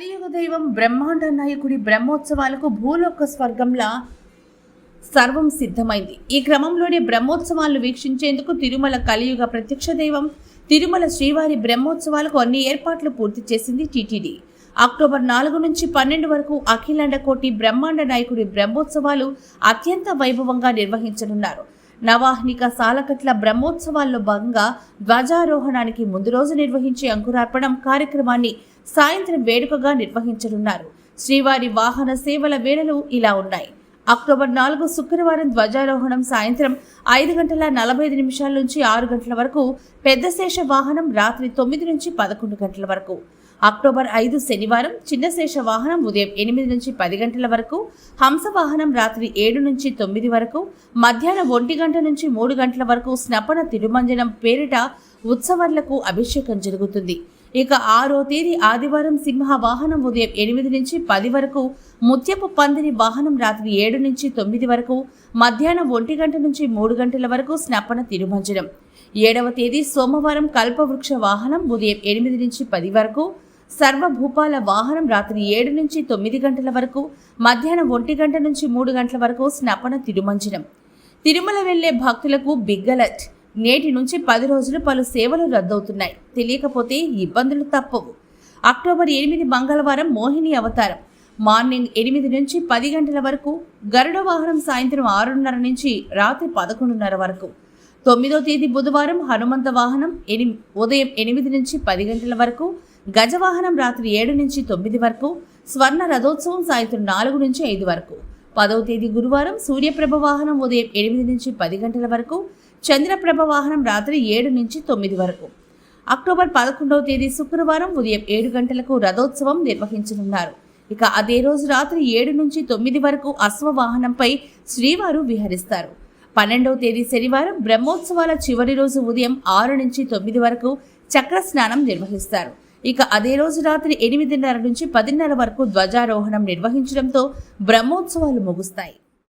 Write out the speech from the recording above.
కలియుగ దైవం బ్రహ్మాండ నాయకుడి బ్రహ్మోత్సవాలకు భూలోక స్వర్గంలా సర్వం సిద్ధమైంది. ఈ క్రమంలోనే బ్రహ్మోత్సవాలను వీక్షించేందుకు తిరుమల కలియుగ ప్రత్యక్ష దైవం తిరుమల శ్రీవారి బ్రహ్మోత్సవాలకు అన్ని ఏర్పాట్లు పూర్తి చేసింది టీటీడీ. అక్టోబర్ నాలుగు నుంచి పన్నెండు వరకు అఖిలాండ కోటి బ్రహ్మాండ నాయకుడి బ్రహ్మోత్సవాలు అత్యంత వైభవంగా నిర్వహించనున్నారు. నవాహ్నిక సాలకట్ల బ్రహ్మోత్సవాల్లో భాగంగా ధ్వజారోహణానికి ముందు రోజు నిర్వహించే అంకురార్పణం కార్యక్రమాన్ని సాయంత్రం వేడుకగా నిర్వహించనున్నారు. శ్రీవారి వాహన సేవల వేళలు ఇలా ఉన్నాయి. అక్టోబర్ నాలుగు శుక్రవారం ధ్వజారోహణం సాయంత్రం ఐదు గంటల నలభై ఐదు నిమిషాల నుంచి ఆరు గంటల వరకు పెద్ద శేష వాహనం రాత్రి తొమ్మిది నుంచి పదకొండు గంటల వరకు. అక్టోబర్ ఐదు శనివారం చిన్న శేష వాహనం ఉదయం ఎనిమిది నుంచి పది గంటల వరకు హంస వాహనం రాత్రి ఏడు నుంచి తొమ్మిది వరకు మధ్యాహ్నం ఒంటి గంట నుంచి మూడు గంటల వరకు స్నపన తిరుమంజనం పేరిట ఉత్సవాలకు అభిషేకం జరుగుతుంది. ఇక ఆరో తేదీ ఆదివారం సింహ వాహనం ఉదయం ఎనిమిది నుంచి పది వరకు ముత్యపు పందిరి వాహనం రాత్రి ఏడు నుంచి తొమ్మిది వరకు మధ్యాహ్నం ఒంటి గంట నుంచి మూడు గంటల వరకు స్నపన తిరుమంజనం ఏడవ తేదీ సోమవారం కల్పవృక్ష వాహనం ఉదయం ఎనిమిది నుంచి పది వరకు సర్వభూపాల వాహనం రాత్రి ఏడు నుంచి తొమ్మిది గంటల వరకు మధ్యాహ్నం ఒంటి గంట నుంచి మూడు గంటల వరకు స్నపన తిరుమంజనం తిరుమల వెళ్ళే భక్తులకు బిగ్గలట్ నేటి నుంచి పది రోజులు పలు సేవలు రద్దవుతున్నాయి. తెలియకపోతే ఇబ్బందులు తప్పవు. అక్టోబర్ ఎనిమిది మంగళవారం మోహిని అవతారం. మార్నింగ్ ఎనిమిది నుంచి పది గంటల వరకు గరుడ వాహనం సాయంత్రం ఆరున్నర నుంచి రాత్రి పదకొండున్నర వరకు. తొమ్మిదో తేదీ బుధవారం హనుమంత వాహనం ఎని ఉదయం ఎనిమిది నుంచి పది గంటల వరకు గజవాహనం రాత్రి ఏడు నుంచి తొమ్మిది వరకు స్వర్ణ రథోత్సవం సాయంత్రం నాలుగు నుంచి ఐదు వరకు. పదవ తేదీ గురువారం సూర్యప్రభ వాహనం ఉదయం ఎనిమిది నుంచి పది గంటల వరకు చంద్రప్రభ వాహనం రాత్రి ఏడు నుంచి తొమ్మిది వరకు. అక్టోబర్ పదకొండవ తేదీ శుక్రవారం ఉదయం ఏడు గంటలకు రథోత్సవం నిర్వహించనున్నారు. ఇక అదే రోజు రాత్రి ఏడు నుంచి తొమ్మిది వరకు అశ్వవాహనంపై శ్రీవారు విహరిస్తారు. పన్నెండవ తేదీ శనివారం బ్రహ్మోత్సవాల చివరి రోజు ఉదయం ఆరు నుంచి తొమ్మిది వరకు చక్ర స్నానం నిర్వహిస్తారు. ఇక అదే రోజు రాత్రి ఎనిమిదిన్నర నుంచి పదిన్నర వరకు ధ్వజారోహణం నిర్వహించడంతో బ్రహ్మోత్సవాలు ముగుస్తాయి.